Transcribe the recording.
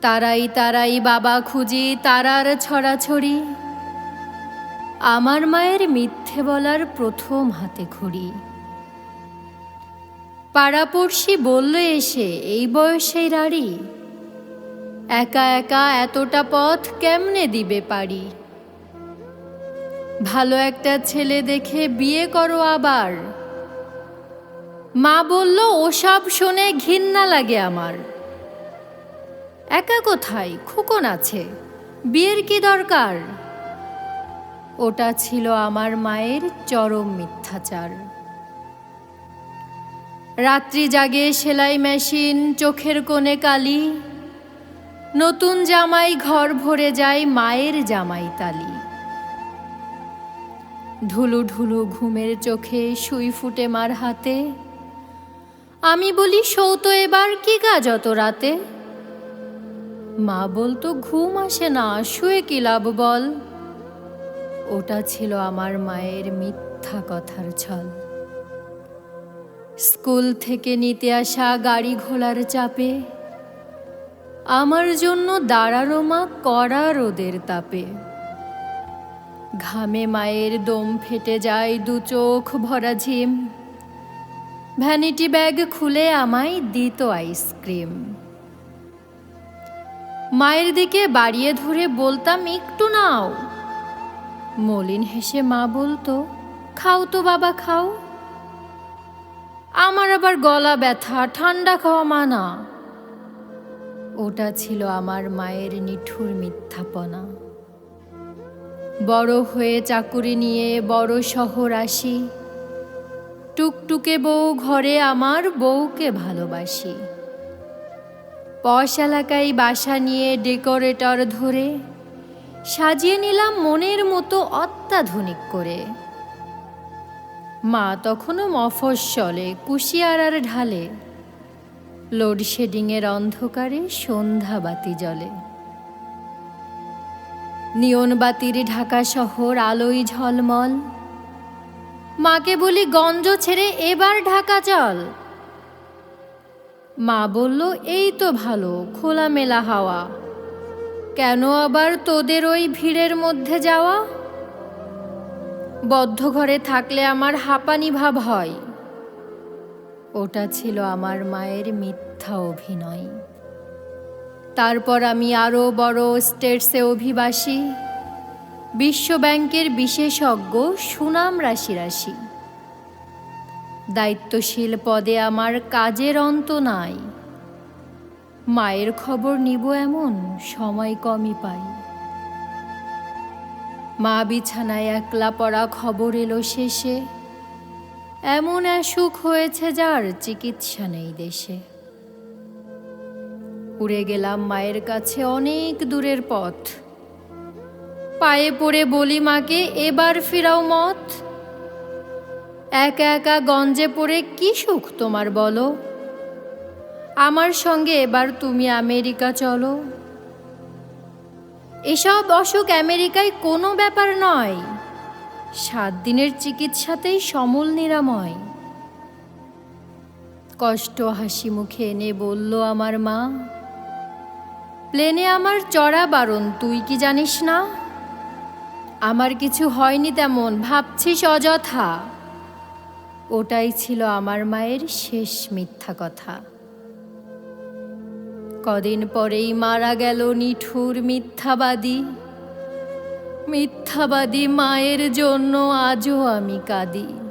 তারাই তারাই বাবা খুঁজি তারার ছড়াছড়ি। আমার মায়ের মিথ্যে বলার প্রথম হাতে খড়ি। পাড়াপড়শি বলল এসে, এই বয়সেই রাড়ি? একা একা এতটা পথ কেমনে দিবে পারি ভালো একটা ছেলে দেখে বিয়ে করো আবার। মা বলল, ওসব শুনে ঘিন্না লাগে আমার। একা কোথায়? খোকন আছে। বিয়ের কি দরকার? ওটা ছিল আমার মায়ের চরম মিথ্যাচার। রাত্রি জাগে সেলাই মেশিন, চোখের কোণে কালি। নতুন জামাই ঘর ভরে যায় মায়ের জামাই তালি। ঢুলু ঢুলু ঘুমের চোখে সুই ফুটে মার হাতে। আমি বলি, সৌত এবার কি কাজ অত রাতে? মা বলতো, ঘুম আসে না, শুয়ে কি লাভ বল? ওটা ছিল আমার মায়ের মিথ্যা কথার ছল। স্কুল থেকে নিতে আসা গাড়ি ঘোলার চাপে, আমার জন্য দাঁড়ানো মা কড়া রোদের তাপে। ঘামে মায়ের দম ফেটে যায়, দু চোখ ভরা ঝিম। ভ্যানিটি ব্যাগ খুলে আমায় দিত আইসক্রিম। মায়ের দিকে বাড়িয়ে ধরে বলতাম, একটু নাও। মলিন হেসে মা বলতো, খাও তো বাবা, খাও। আমার আবার গলা ব্যথা, ঠান্ডা খাওয়া মানা। ওটা ছিল আমার মায়ের নিঠুর মিথ্যাপনা। বড় হয়ে চাকুরি নিয়ে বড় শহর আসি। টুকটুকে বউ ঘরে, আমার বউকে ভালোবাসি। পশ এলাকায় বাসা নিয়ে ডেকোরেটর ধরে সাজিয়ে নিলাম মনের মতো অত্যাধুনিক করে। মা তখনও মফস্বলে, কুশিয়ারার ঢালে, লোডশেডিংয়ের অন্ধকারে সন্ধ্যা বাতি জ্বলে। নিয়ন বাতির ঢাকা শহর আলোয় ঝলমল। মাকে বলি গঞ্জ ছেড়ে এবার ঢাকা চল। মা বলল, এই তো ভালো, খোলামেলা হাওয়া। কেন আবার তোদের ওই ভিড়ের মধ্যে যাওয়া? বদ্ধ ঘরে থাকলে আমার হাঁপানি ভাব হয়। ওটা ছিল আমার মায়ের মিথ্যা অভিনয়। তারপর আমি আরও বড় স্টেটসে অভিবাসী। বিশ্ব ব্যাংকের বিশেষজ্ঞ সুনাম রাশি রাশি। দায়িত্বশীল পদে আমার কাজের অন্ত নাই। মায়ের খবর নিব এমন সময় কমই পাই। মা বিছানায় একলা পড়া খবর এলো শেষে। এমন অসুখ হয়েছে যার চিকিৎসা নেই দেশে। উড়ে গেলাম মায়ের কাছে অনেক দূরের পথ। পায়ে পড়ে বলি মাকে, এবার ফিরাও মত। একা একা গঞ্জে পড়ে কি সুখ তোমার বলো? আমার সঙ্গে এবার তুমি আমেরিকা চলো। এসব অসুখ আমেরিকায় কোনো ব্যাপার নয়। সাত দিনের চিকিৎসাতেই সমূল নিরাময়। কষ্ট হাসি মুখে এনে বলল আমার মা, প্লেনে আমার চড়া বারণ, তুই কি জানিস না? আমার কিছু হয়নি তেমন, ভাবছিস অযথা। ওটাই ছিল আমার মায়ের শেষ মিথ্যা কথা। কদিন পরেই মারা গেল নিঠুর মিথ্যাবাদী। মিথ্যাবাদী মায়ের জন্য আজও আমি কাঁদি।